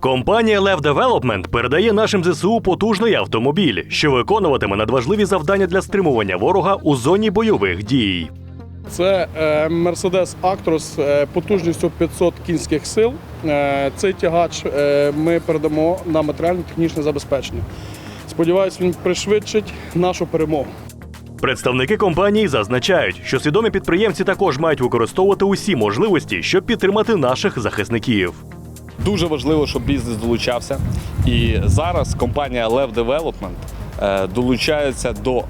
Компанія Lev Development передає нашим ЗСУ потужний автомобіль, що виконуватиме надважливі завдання для стримування ворога у зоні бойових дій. Це е, Mercedes Actros е, потужністю 500 кінських сил. Е, Цей тягач ми передамо на матеріально-технічне забезпечення. Сподіваюсь, він пришвидшить нашу перемогу. Представники компанії зазначають, що свідомі підприємці також мають використовувати усі можливості, щоб підтримати наших захисників. Дуже важливо, щоб бізнес долучався. І зараз компанія Lev Development е, долучається до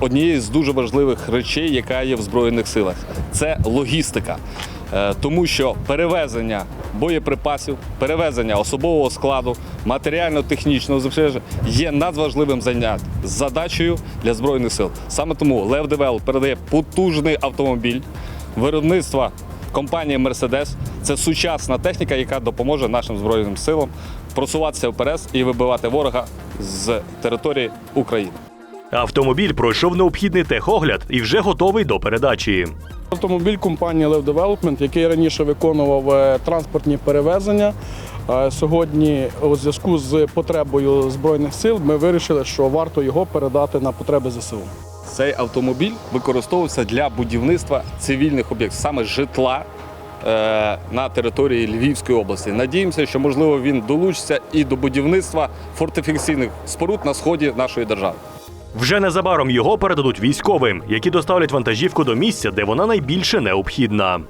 однієї з дуже важливих речей, яка є в Збройних силах. Це логістика. Е, Тому що перевезення боєприпасів, перевезення особового складу, матеріально-технічного забезпечення є надважливим заняттям задачею для збройних сил. Саме тому Lev Develop передає потужний автомобіль виробництва компанії Mercedes. Це сучасна техніка, яка допоможе нашим збройним силам просуватися вперед і вибивати ворога з території України. Автомобіль пройшов необхідний техогляд і вже готовий до передачі. Автомобіль компанії Lev Development, який раніше виконував е, транспортні перевезення. е, Сьогодні, у зв'язку з потребою збройних сил, ми вирішили, що варто його передати на потреби ЗСУ. Цей автомобіль використовується для будівництва цивільних об'єктів, саме житла е, на території Львівської області. Надіємося, що можливо він долучиться і до будівництва фортифікаційних споруд на сході нашої держави. Вже незабаром його передадуть військовим, які доставлять вантажівку до місця, де вона найбільше необхідна.